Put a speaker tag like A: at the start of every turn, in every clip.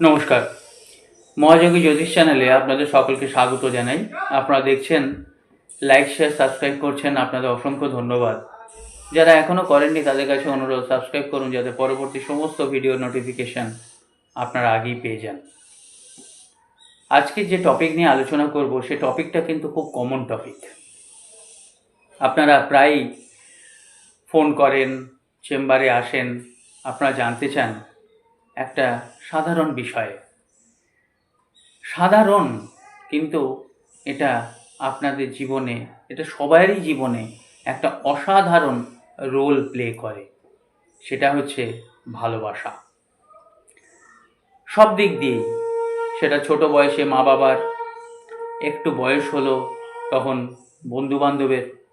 A: নমস্কার। মহাযোগী জ্যোতিষ চ্যানেলে আপনাদের সকলকে স্বাগত জানাই। আপনারা দেখছেন লাইক শেয়ার সাবস্ক্রাইব করছেন, আপনাদের অসংখ্য ধন্যবাদ। যারা এখনও করেননি, তাদের কাছে অনুরোধ সাবস্ক্রাইব করুন যাতে পরবর্তী সমস্ত ভিডিও নোটিফিকেশান আপনারা আগেই পেয়ে যান। আজকে যে টপিক নিয়ে আলোচনা করব, সে টপিকটা কিন্তু খুব কমন টপিক আপনারা প্রায়ই ফোন করেন চেম্বারে আসেন, আপনারা জানতে চান একটা সাধারণ বিষয়। সাধারণ কিন্তু এটা আপনাদের জীবনে, এটা সবারই জীবনে একটা অসাধারণ রোল প্লে করে। সেটা হচ্ছে ভালোবাসা। সব দিক দিয়েই সেটা ছোট বয়সে মা বাবার একটু বয়স হলো তখন বন্ধু বান্ধবের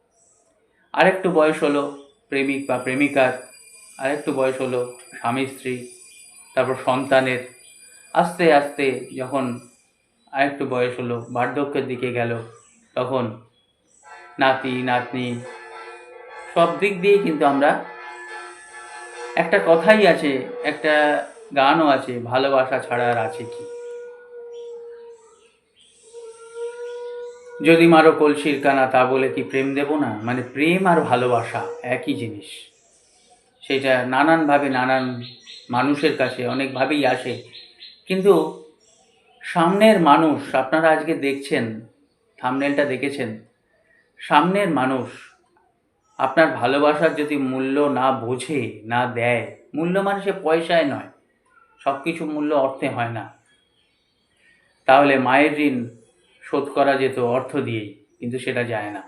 A: আরেকটু বয়স হলো প্রেমিক বা প্রেমিকার, আরেকটু বয়স হলো স্বামী স্ত্রী তারপর সন্তানের আস্তে আস্তে যখন আরেকটু বয়স হলো, বার্ধক্যের দিকে গেল, তখন নাতি, নাতনি সব দিক দিয়েই কিন্তু আমরা একটা কথাই আছে, একটা গানও আছে, ভালোবাসা ছাড়া আর আছে কি? যদি মারো কলসির কানা, তা বলে কি প্রেম দেব না? মানে প্রেম আর ভালোবাসা একই জিনিস। সেটা নানানভাবে নানান মানুষের কাছে অনেকভাবেই আসে। কিন্তু সামনের মানুষ, আপনারা আজকে দেখছেন থামনেলটা দেখেছেন, সামনের মানুষ আপনার ভালোবাসার যদি মূল্য না বোঝে, না দেয়, মূল্য মানে সে পয়সায় নয় সব কিছু মূল্য অর্থে হয় না। তাহলে মায়ের ঋণ শোধ করা যেত অর্থ দিয়েই কিন্তু সেটা যায় না।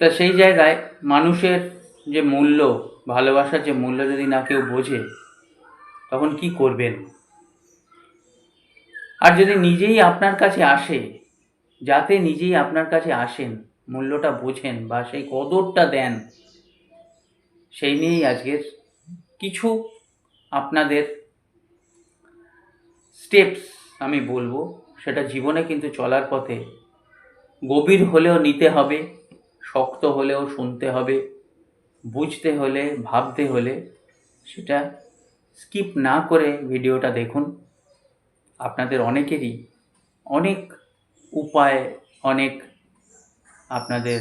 A: তা সেই জায়গায় মানুষের যে মূল্য ভালোবাসার যে মূল্য যদি না কেউ বোঝে, তখন কি করবেন? আর যদি নিজেই আপনার কাছে আসে, যাতে নিজেই আপনার কাছে আসেন, মূল্যটা বোঝেন বা সেই কদরটা দেন, সেই নিয়েই আজকের কিছু আপনাদের স্টেপস আমি বলব। সেটা জীবনে কিন্তু চলার পথে গভীর হলেও নিতে হবে, শক্ত হলেও শুনতে হবে। বুঝতে হলে, ভাবতে হলে সেটা স্কিপ না করে ভিডিওটা দেখুন। আপনাদের অনেকেরই অনেক উপায়, অনেক আপনাদের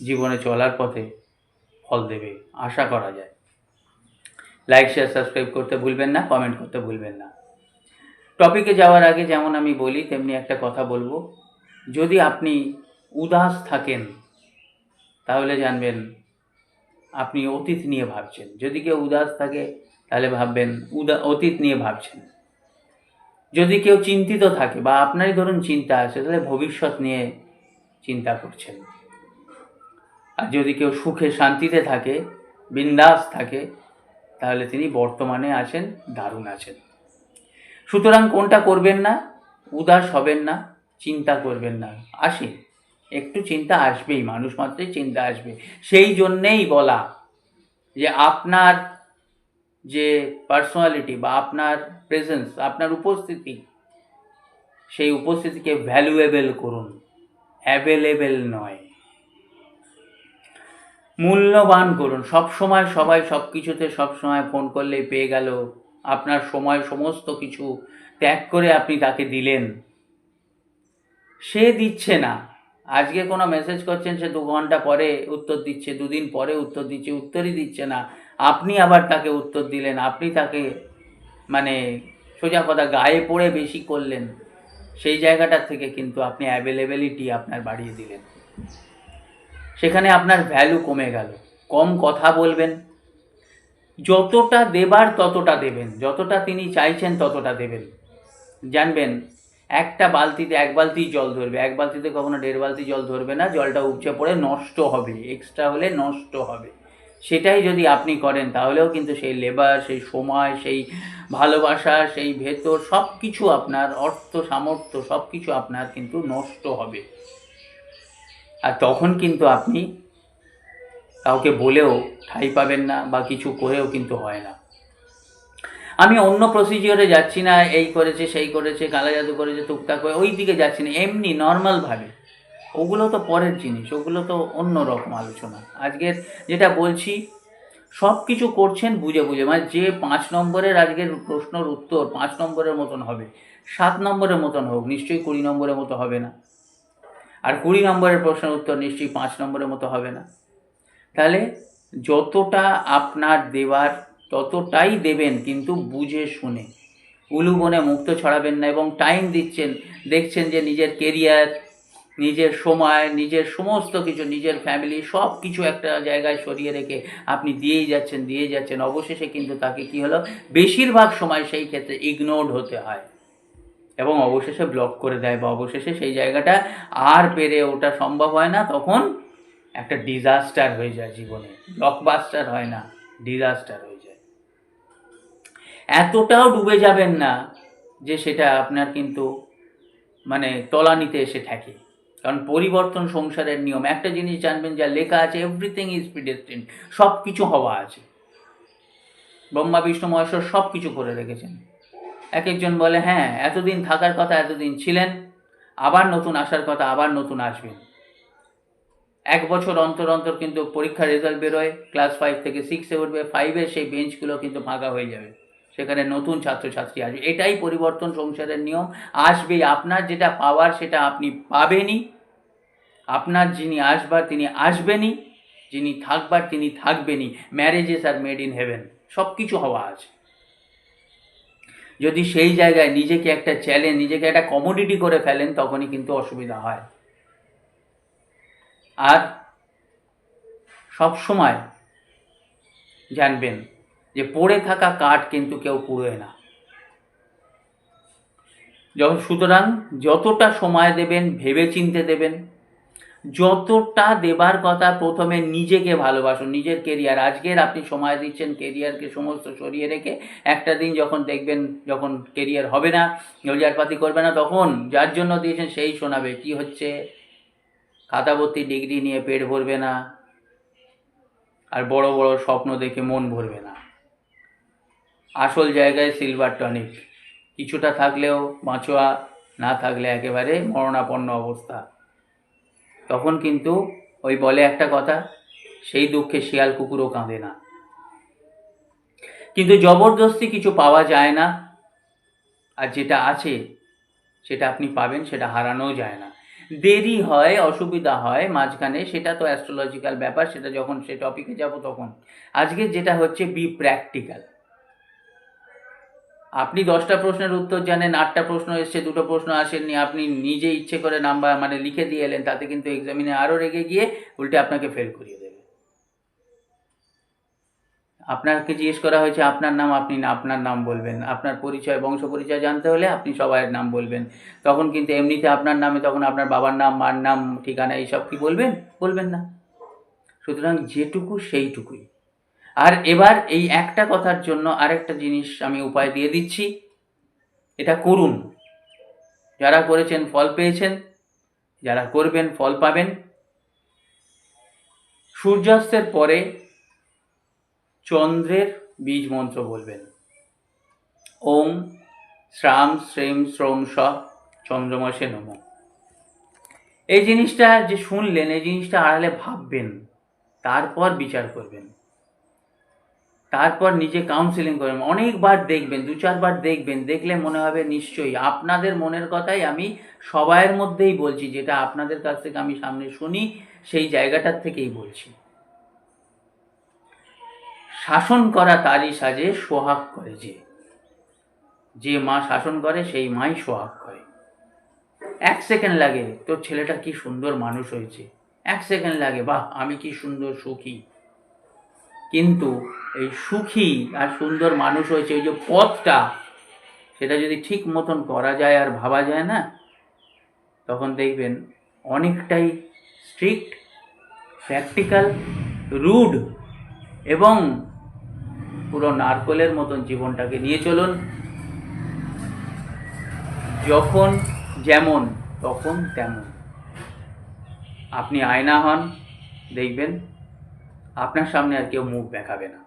A: জীবনে চলার পথে ফল দেবে, আশা করা যায়। লাইক শেয়ার সাবস্ক্রাইব করতে ভুলবেন না কমেন্ট করতে ভুলবেন না। টপিকে যাওয়ার আগে যেমন আমি বলি, তেমনি একটা কথা বলব। যদি আপনি উদাস থাকেন, তাহলে জানবেন আপনি অতীত নিয়ে ভাবছেন। যদি কেউ উদাস থাকে, তাহলে ভাববেন উদা, অতীত নিয়ে ভাবছেন। যদি কেউ চিন্তিত থাকে বা আপনারই ধরুন চিন্তা আছে, তাহলে ভবিষ্যৎ নিয়ে চিন্তা করছেন। আর যদি কেউ সুখে শান্তিতে থাকে, বিন্দাস থাকে, তাহলে তিনি বর্তমানে আছেন, দারুণ আছেন। সুতরাং কোনটা করবেন না? উদাস হবেন না, চিন্তা করবেন না। আসে। একটু চিন্তা আসবেই, মানুষ মাত্রই চিন্তা আসবে। সেই জন্যেই বলা যে আপনার যে পার্সোনালিটি বা আপনার প্রেজেন্স আপনার উপস্থিতি, সেই উপস্থিতিকে ভ্যালুয়েবল করুন। অ্যাভেলেবেল নয়। মূল্যবান করুন। সব সময় সবাই সব কিছুতে সব সময় ফোন করলেই পেয়ে গেল। আপনার সময় সমস্ত কিছু ত্যাগ করে আপনি তাকে দিলেন। সে দিচ্ছে না। আজকে কোনো মেসেজ করছেন, সে দু ঘণ্টা পরে উত্তর দিচ্ছে, দুদিন পরে উত্তর দিচ্ছে, উত্তরই দিচ্ছে না। আপনি আবার তাকে উত্তর দিলেন, আপনি তাকে মানে সোজা কথা গায়ে পড়ে বেশি করলেন। সেই জায়গাটার থেকে কিন্তু আপনি অ্যাভেলেবিলিটি আপনার বাড়িয়ে দিলেন। সেখানে আপনার ভ্যালু কমে গেল। কম কথা বলবেন। যতটা দেবার ততটা দেবেন। যতটা তিনি চাইছেন ততটা দেবেন। জানবেন একটা বালতিতে এক বালতি জল ধরবে, এক বালতিতে কখনো দেড় বালতি জল ধরবে না, জলটা উপচে পড়ে নষ্ট হবে এক্সট্রা হলে নষ্ট হবে। সেটাই যদি আপনি করেন, তাহলেও কিন্তু সেই লেবার সেই সময়, সেই ভালোবাসা, সেই ভেতর সব কিছু আপনার অর্থ, সামর্থ্য সব কিছু আপনার কিন্তু নষ্ট হবে। আর তখন কিন্তু আপনি কাউকে বলেও ঠাই পাবেন না বা কিছু করেও কিন্তু হয় না। আমি অন্য প্রসিজিওরে যাচ্ছি না, এই করেছে, সেই করেছে কালা জাদু করেছে, টুকটাক করে ওই দিকে যাচ্ছি না, এমনি নর্মালভাবে ওগুলো তো পরের জিনিস, ওগুলো তো অন্য রকম আলোচনা। আজকের যেটা বলছি সব কিছু করছেন বুঝে বুঝে মানে যে পাঁচ নম্বরের আজকের প্রশ্নর উত্তর পাঁচ নম্বরের মতন হবে, সাত নম্বরের মতন হোক, নিশ্চয়ই কুড়ি নম্বরের মতো হবে না। আর কুড়ি নম্বরের প্রশ্নের উত্তর নিশ্চয়ই পাঁচ নম্বরের মতো হবে না। তাহলে যতটা আপনার দেওয়ার ততটাই দেবেন কিন্তু বুঝে শুনে। উলুবনে মুক্ত ছড়াবেন না এবং টাইম দিচ্ছেন, দেখছেন যে নিজের কেরিয়ার নিজের সময়, নিজের সমস্ত কিছু, নিজের ফ্যামিলি সব কিছু একটা জায়গায় সরিয়ে রেখে আপনি দিয়েই যাচ্ছেন দিয়ে যাচ্ছেন। অবশেষে কিন্তু তাকে কি হলো? বেশিরভাগ সময় সেই ক্ষেত্রে ইগনোরড হতে হয় এবং অবশেষে ব্লক করে দেয় বা অবশেষে সেই জায়গাটা আর পেরে ওটা সম্ভব হয় না, তখন একটা ডিজাস্টার হয়ে যায় জীবনে। ব্লকবাস্টার হয় না ডিজাস্টার হয়ে এতটাও ডুবে যাবেন না যে সেটা আপনার কিন্তু মানে তলানিতে এসে ঠেকে। কারণ পরিবর্তন সংসারের নিয়ম। একটা জিনিস জানবেন যা লেখা আছে এভরিথিং ইজ প্রিডেস্টিন সব কিছু হওয়া আছে। ব্রহ্মা, বিষ্ণু, মহেশ্বর সব কিছু করে রেখেছেন। এক একজন বলে হ্যাঁ এতদিন থাকার কথা এতদিন ছিলেন, আবার নতুন আসার কথা, আবার নতুন আসবেন। এক বছর অন্তর অন্তর কিন্তু পরীক্ষার রেজাল্ট বেরোয় ক্লাস ফাইভ থেকে সিক্সে উঠবে ফাইভের সেই বেঞ্চগুলো কিন্তু ফাঁকা হয়ে যাবে। সেখানে নতুন ছাত্রছাত্রী আসবে। এটাই পরিবর্তন সংসারের নিয়ম। আসবেই। আপনার যেটা পাওয়ার সেটা আপনি পাবেনই। আপনার যিনি আসবার তিনি আসবেনই। যিনি থাকবার তিনি থাকবেনই। Marriages are made in heaven সব কিছু হওয়া আছে। যদি সেই জায়গায় নিজেকে একটা চ্যালেঞ্জ নিজেকে একটা কমোডিটি করে ফেলেন, তখনই কিন্তু অসুবিধা হয়। আর সব সময় জানবেন যে পড়ে থাকা কাঠ কিন্তু কেউ কুড়োয় না। যখন সুতরাং যতটা সময় দেবেন ভেবে চিনতে দেবেন, যতটা দেবার কথা প্রথমে নিজেকে ভালোবাসুন, নিজের কেরিয়ার আজকের আপনি সময় দিচ্ছেন কেরিয়ারকে সমস্ত সরিয়ে রেখে একটা দিন যখন দেখবেন, যখন কেরিয়ার হবে না রোজগারপাতি করবে না, তখন যার জন্য দিয়েছেন সেই শোনাবে, কি হচ্ছে? খাতাভর্তি ডিগ্রি নিয়ে পেট ভরবে না, আর বড় বড় স্বপ্ন দেখে মন ভরবে না। আসল জায়গায় সিলভার টনিক কিছুটা থাকলেও বাঁচোয়া না থাকলে একেবারে মরণাপন্ন অবস্থা। তখন কিন্তু ওই বলে একটা কথা, সেই দুঃখে শিয়াল কুকুরও কাঁদে না। কিন্তু জবরদস্তি কিছু পাওয়া যায় না, আর যেটা আছে, সেটা আপনি পাবেন, সেটা হারানোও যায় না। দেরি হয়, অসুবিধা হয়, মাঝখানে সেটা তো অ্যাস্ট্রোলজিক্যাল ব্যাপার, সেটা যখন সে টপিকে যাব তখন। আজকে যেটা হচ্ছে বি প্র্যাকটিক্যাল আপনি দশটা প্রশ্নের উত্তর জানেন, আটটা প্রশ্ন এসছে, দুটো প্রশ্ন আসেননি, আপনি নিজে ইচ্ছে করে নাম্বার মানে লিখে দিয়ে এলেন, তাতে কিন্তু এক্সামিনে আরও রেগে গিয়ে উল্টে আপনাকে ফেল করিয়ে দেবে। আপনাকে জিজ্ঞেস করা হয়েছে, আপনার নাম আপনি না, আপনার নাম বলবেন। আপনার পরিচয়, বংশ পরিচয় জানতে হলে আপনি সবাইয়ের নাম বলবেন। তখন কিন্তু এমনিতে আপনার নামে তখন আপনার বাবার নাম, মার নাম, ঠিকানা, এইসব কি বলবেন? বলবেন না। সুতরাং যেটুকু সেইটুকুই। আর এবার এই একটা কথার জন্য আরেকটা জিনিস আমি উপায় দিয়ে দিচ্ছি। এটা করুন। যারা করেছেন ফল পেয়েছেন, যারা করবেন ফল পাবেন। সূর্যাস্তের পরে চন্দ্রের বীজ মন্ত্র বলবেন। ওম শ্রাম শ্রেম শ্রম স চন্দ্রমসে নম। এই জিনিসটা যে শুনলেন, এই জিনিসটা আড়ালে ভাববেন, তারপর বিচার করবেন। তারপর নিজে কাউন্সিলিং করবেন অনেকবার দেখবেন, দু চারবার দেখবেন, দেখলে মনে হবে নিশ্চয়ই আপনাদের মনের কথাই আমি সবাইয়ের মধ্যেই বলছি, যেটা আপনাদের কাছ থেকে আমি সামনে শুনি, সেই জায়গাটার থেকেই বলছি। শাসন করা তারই সাজে, সোহাগ করে যে। যে মা শাসন করে, সেই মাই সোহাগ করে। এক সেকেন্ড লাগে, তোর ছেলেটা কি সুন্দর মানুষ হয়েছে। এক সেকেন্ড লাগে, বাহ, আমি কি সুন্দর, সুখী। কিন্তু এই সুখী আর সুন্দর মানুষ হয়েছে ওই যে পথটা, সেটা যদি ঠিক মতন করা যায় আর ভাবা যায় না, তখন দেখবেন অনেকটাই স্ট্রিক্ট প্র্যাকটিক্যাল রুড এবং পুরো নারকলের মতন জীবনটাকে নিয়ে চলুন। যখন যেমন, তখন তেমন। আপনি আয়না হন, দেখবেন আপনার সামনে আর কেউ মুখ দেখাবে না।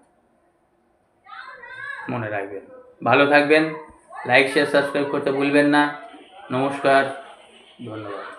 A: মনে রাখবেন। ভালো থাকবেন। লাইক শেয়ার সাবস্ক্রাইব করতে ভুলবেন না। নমস্কার। ধন্যবাদ।